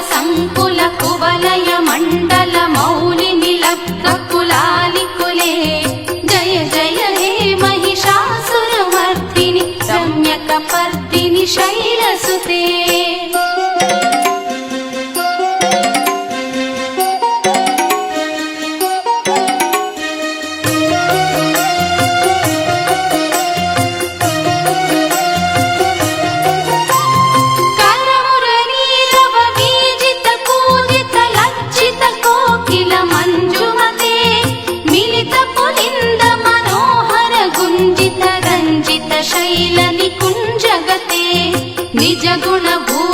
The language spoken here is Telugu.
సంకుల కువలయ మండల మౌలిని లబ్ధ కులాలి కులే. జయ జయ హే మహిషాసురమర్దిని రమ్యక పర్దిని శైలసుతే. ललितशैलनिकुञ्जगते निजगुणभू